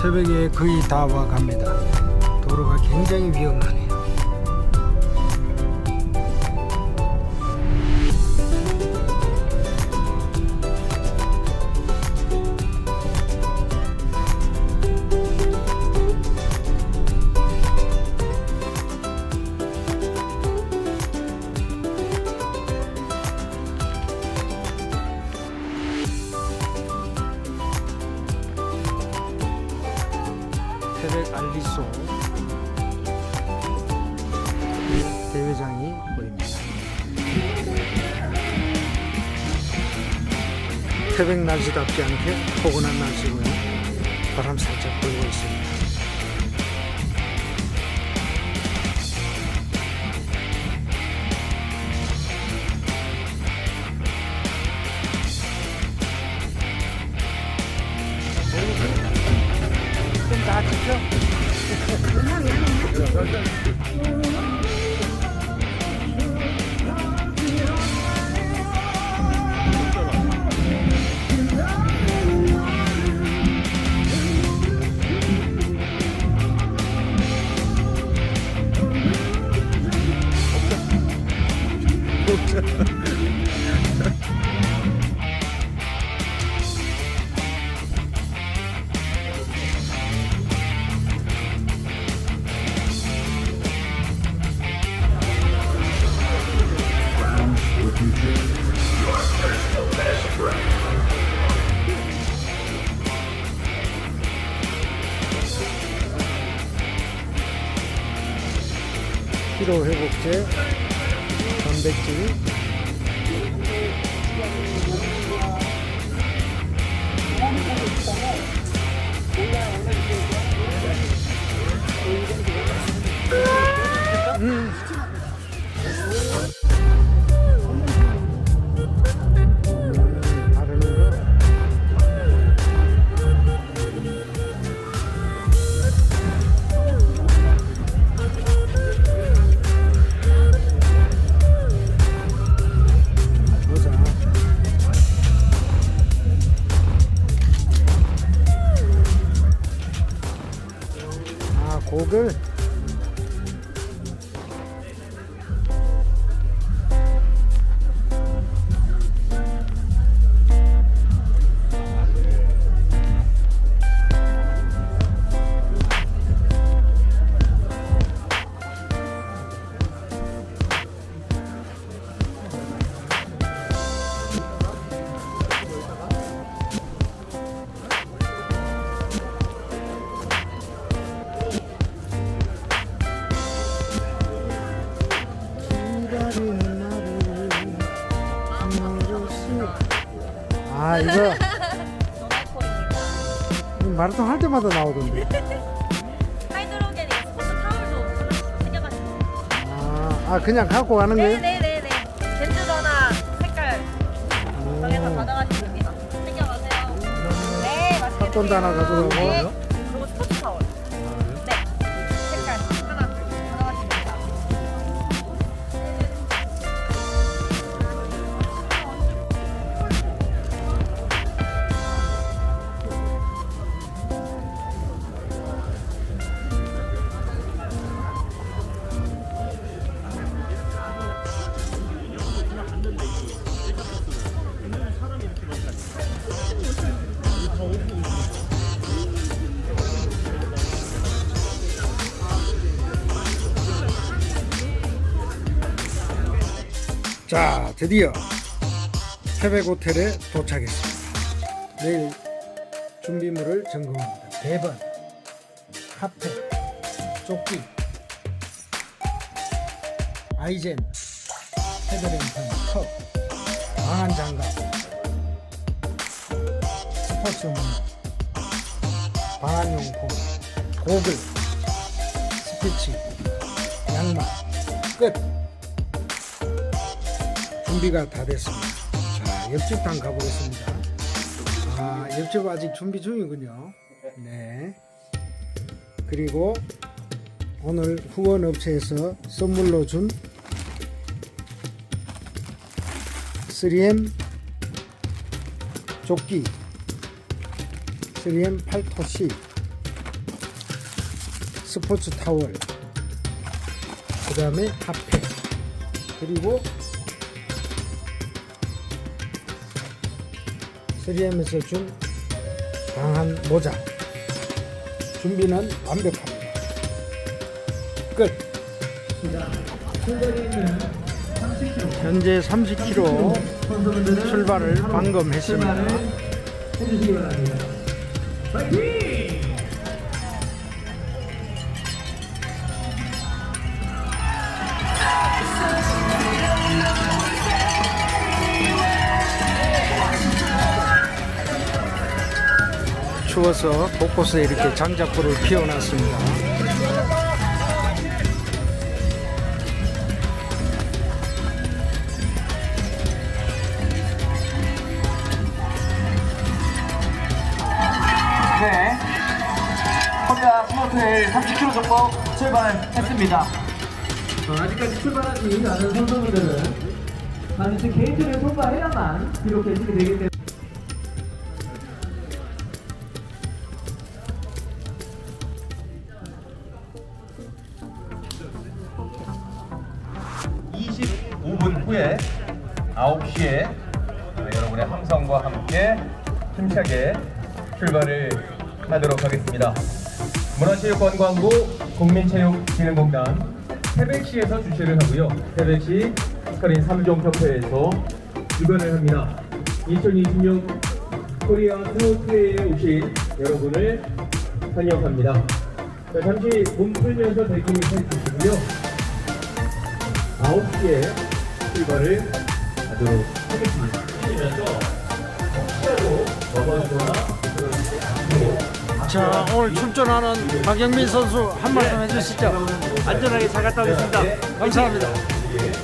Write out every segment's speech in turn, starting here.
새벽에 거의 다 와갑니다. 도로가 굉장히 위험하네요. 날씨답지 않게 포근한 날씨고요. 바람 살짝 불고 있습니다. 피로 회 마라톤 할 때마다 나오던데. 하이드로겐 스포츠 타올도 챙겨가시고. 아, 아 그냥 갖고 가는 거예요? 네네네네. 젠즈거나 색깔 정해서 오, 가져가시면 됩니다. 챙겨가세요. 네, 맛있게 핫돈도 하나 가져가고. 네. 자 드디어 태백 호텔에 도착했습니다. 내일 준비물을 점검합니다. 배번, 카페, 조끼, 아이젠, 헤드랭턴, 컵, 방한 장갑, 스포츠용, 방한용품, 고글, 스피치, 양말, 끝. 준비가 다 됐습니다. 자, 옆집 당 가보겠습니다. 아, 옆집 아직 준비 중이군요. 네. 그리고 오늘 후원 업체에서 선물로 준 3M 조끼, 3M 팔토시, 스포츠 타월, 그 다음에 핫팩, 그리고 3M에서 준 강한 모자. 준비는 완벽합니다. 끝. 현재 30km 출발을 방금 했습니다. 추워서 곳곳에 이렇게 장작불을 피워놨습니다. 네. 코리아 스모트레일 30km 정도 출발했습니다. 어, 아직까지 출발하지 않은 선수분들은 반드시 게이트를 통과해야만 기록해 주게 되기 때문에 함성과 함께 힘차게 출발을 하도록 하겠습니다. 문화체육관광부 국민체육진흥공단 태백시에서 주최를 하고요. 태백시 스카린 3종 협회에서 주관을 합니다. 2026 코리아 스노트레일에 오신 여러분을 환영합니다. 자, 잠시 몸 풀면서 대기를 해주시고요. 9시에 출발을 하도록 하겠습니다. 자, 오늘 출전하는 박영민 선수 한 말씀 해주시죠. 안전하게 잘 갔다 오겠습니다. 감사합니다.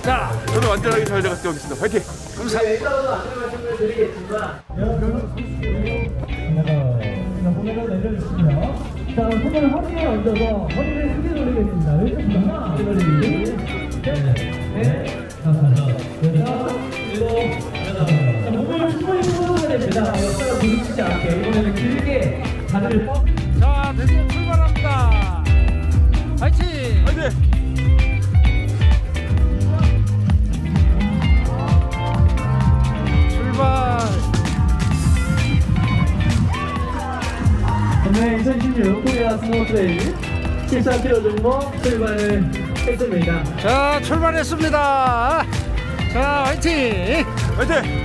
자, 저도 안전하게 잘 갔다 오겠습니다. 화이팅! 감사합니다. 고개를 내려주시고요. 자, 손을 허리에 얹어서 허리를 크게 돌리겠습니다. 왼쪽부터 하나, 둘, 셋, 넷, 다섯, 풀어줘야 됩니다. 옆으로 부딪히지 않게 이번에는 길게 다리를 뻗. 자, 드디어 출발합니다. 화이팅! 화이팅! 출발! 오늘 2016 코리아 스노우트레일 14km 정도 출발을 했습니다. 자, 출발했습니다. 자, 화이팅! 화이팅!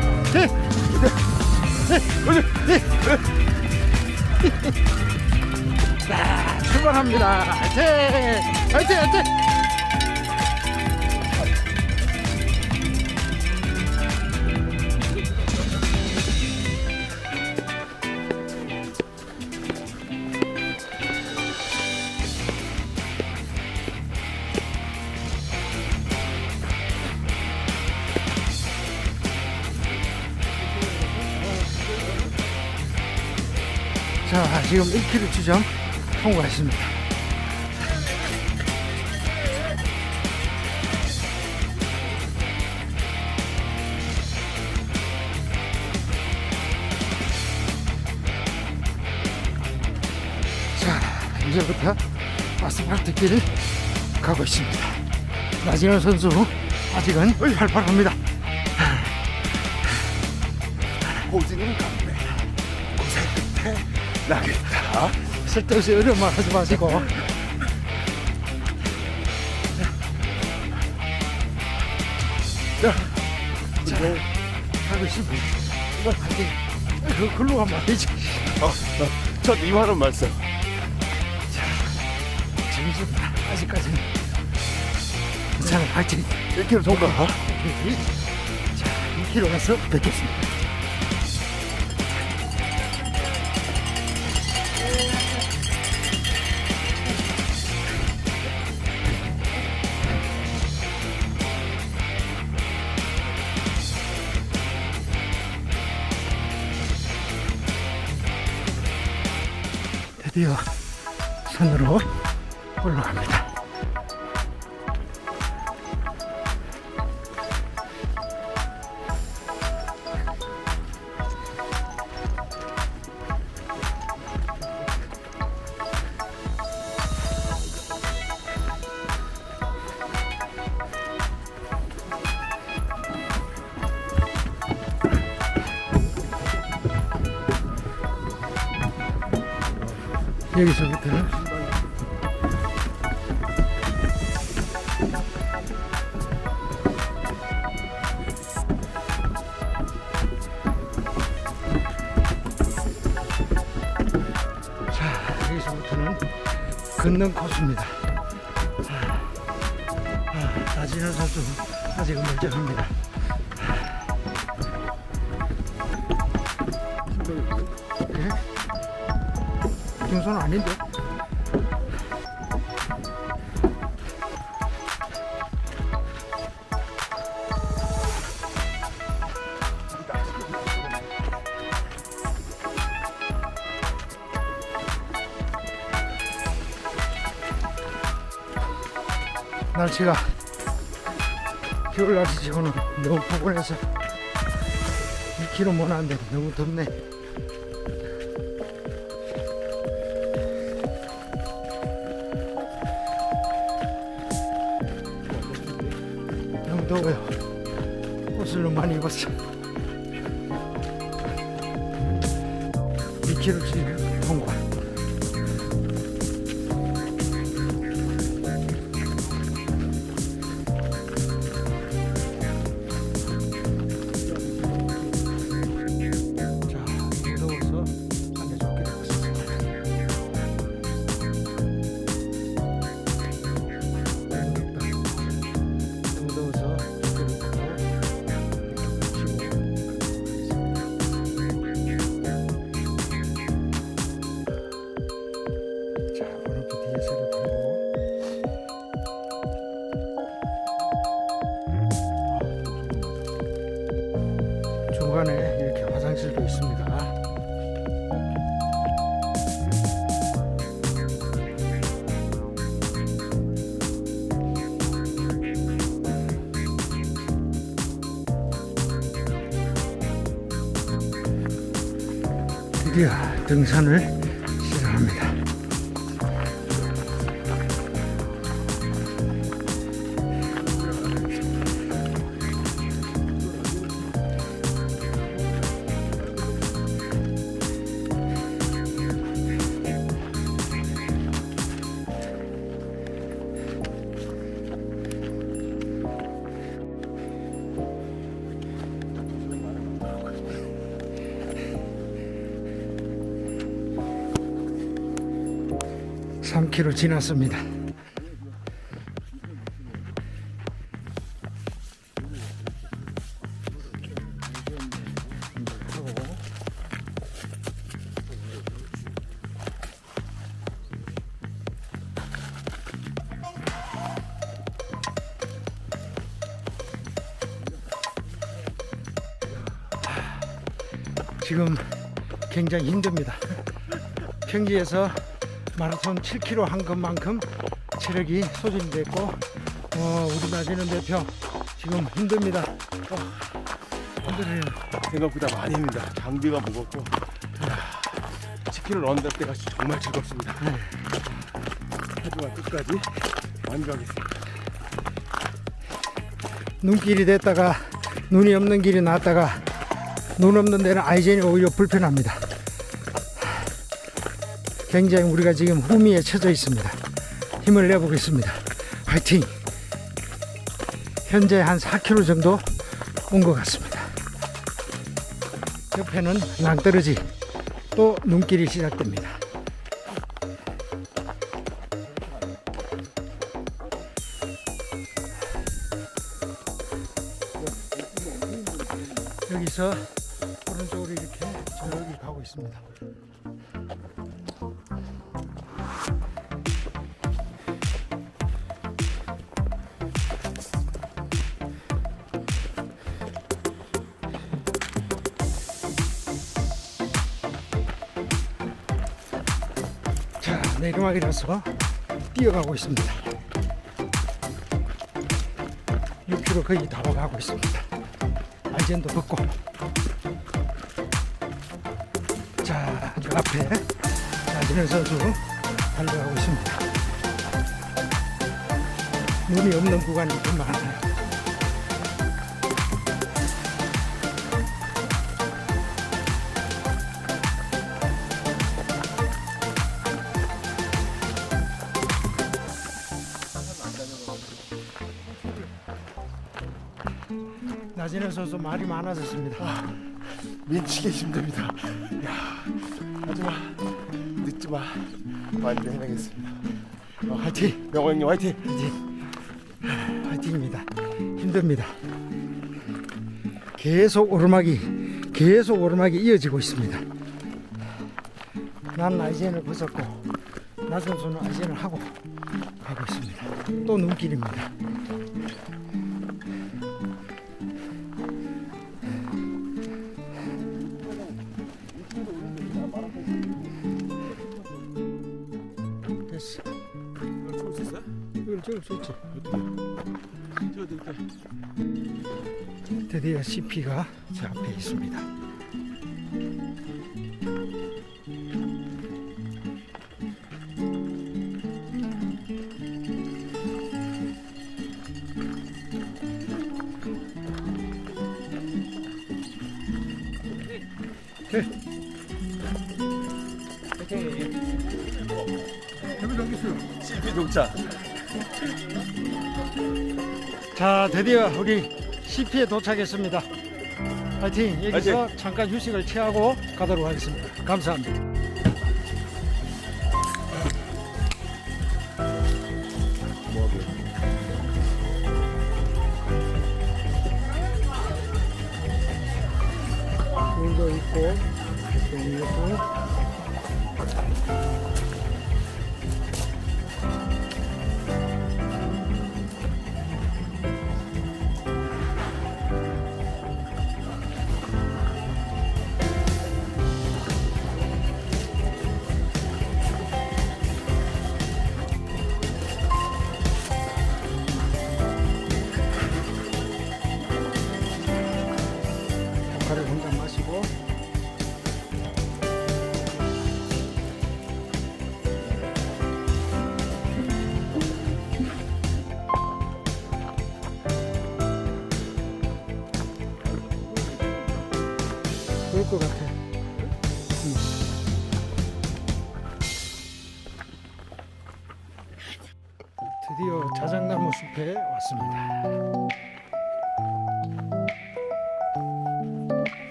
자, 출발합니다. 화이팅! 화이팅! 화이팅! 지금 1km 지점 통과했습니다. 자, 이제부터 아스팔트 길 가고 있습니다. 나진호 선수 아직은 팔팔합니다. 호진은 쓸데없이 어려운 말 하지 마시고. 자, 자, 하고 있습니다. 이거 안 돼. 그, 글로 가면 안 되지. 어, 첫 2만원 말씀. 재밌습니다. 아직까지는. 자, 파이팅. 1km 통과. 자, 2km 가서 뵙겠습니다. 드디어 산으로 올라갑니다. 여기서부터는 자 여기서부터는 걷는 코스입니다. 아, 나진현 선수 아직은 멀쩡합니다. 예? 중소는 아닌데? 날씨가 겨울 날씨치고는 너무 포근해서 2km 못 하는데 너무 덥네. 더워요. 옷을 너무 많이 입었어. 2km씩 통과. 중간에 이렇게 화장실도 있습니다. 드디어 등산을 3km 지났습니다. 지금 굉장히 힘듭니다. 평지에서 마라톤 7km 한 것만큼 체력이 소진됐고 어, 우리 나지는 대표 지금 힘듭니다. 어, 힘들어요. 생각보다 많이 힘들다. 장비가 무겁고 10km 런던 때가 정말 즐겁습니다. 하지만 끝까지 완주하겠습니다. 눈길이 됐다가 눈이 없는 길이 나왔다가 눈 없는 데는 아이젠이 오히려 불편합니다. 굉장히 우리가 지금 후미에 처져 있습니다. 힘을 내보겠습니다. 화이팅! 현재 한 4km 정도 온 것 같습니다. 옆에는 낭떠러지 또 눈길이 시작됩니다. 여기서 오른쪽으로 이렇게 저기 가고 있습니다. 자, 내리막이라서 뛰어가고 있습니다. 6km 거의 다 가고 있습니다. 알젠도 벗고 자, 저 앞에 나진현 선수 달려가고 있습니다. 눈이 없는 구간이 좀많 나진현 선수 말이 많아졌습니다. 미치게 힘듭니다. 야, 하지만 늦지 마. 많이 해내겠습니다. 어, 화이팅! 명호 형님 화이팅! 파이팅입니다. 힘듭니다. 계속 오르막이 계속 오르막이 이어지고 있습니다. 난 아이젠을 벗었고 나 선수는 아이젠을 하고 가고 있습니다. 또 눈길입니다. 찍어드릴게. 드디어 CP가 제 앞에 있습니다. CP 동차. 자, 드디어 우리 CP에 도착했습니다. 파이팅! 여기서 잠깐 휴식을 취하고 가도록 하겠습니다. 감사합니다.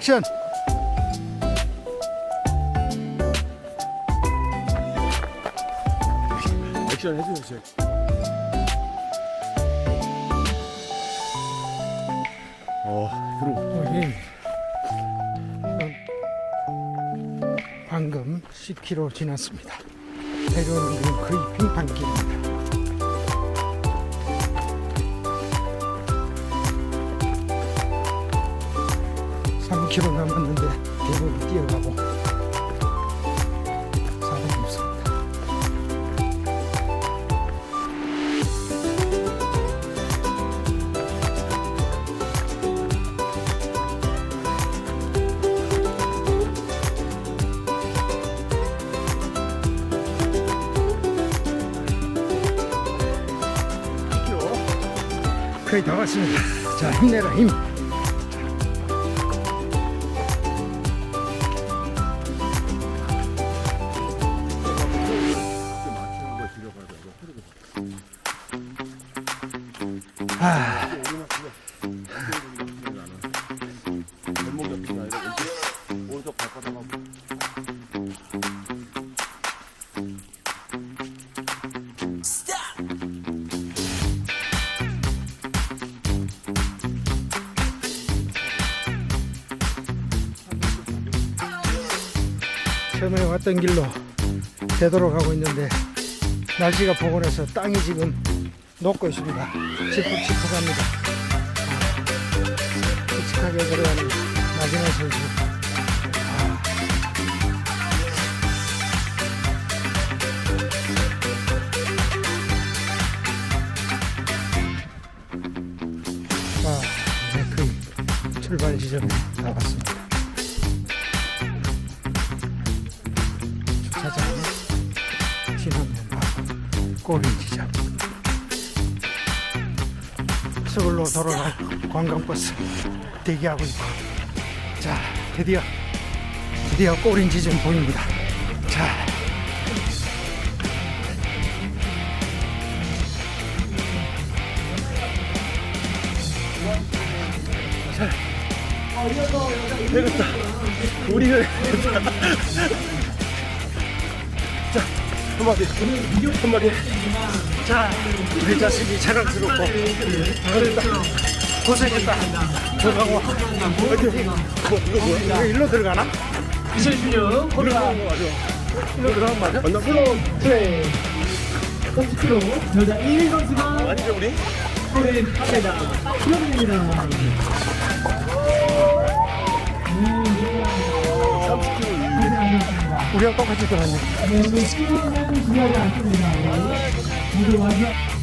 액션! 액션 해주세요. 어, 들어. 우리 방금 10km 지났습니다. 내려오는 길은 거의 빙판길입니다. 대부분 뛰어가고 사람이 없습니다. 거의 다 왔습니다. 자, 힘내라, 힘. 왔던 길로 하고 있는데 날씨가 포근해서 땅이 지금 녹고 있습니다. 지푹지푹합니다. 묵직하게 걸어가는 마지막 선수. 아, 이제 그 출발 지점에 나왔습니다. 지점. 서울로 돌아갈 관광버스 대기하고 있고. 자, 드디어, 드디어 꼬린 지점 보입니다. 자. 우리는 자 한마디 한마디 자, 우리 자식이 자랑스럽고, 그랬다. 고생했다. 뭐 이거 뭐야? 이거 일로 들어가나? 2016 코리아 일로 들어가면 맞아? 맞나? 플로 트레이 30kg 여자 1위 선수가 아니죠 우리? 골인합니다. 축하드립니다. 우리랑 똑같이 들어갔네. 네, 오늘 10위는 중요하지 않습니다. 모두 마지막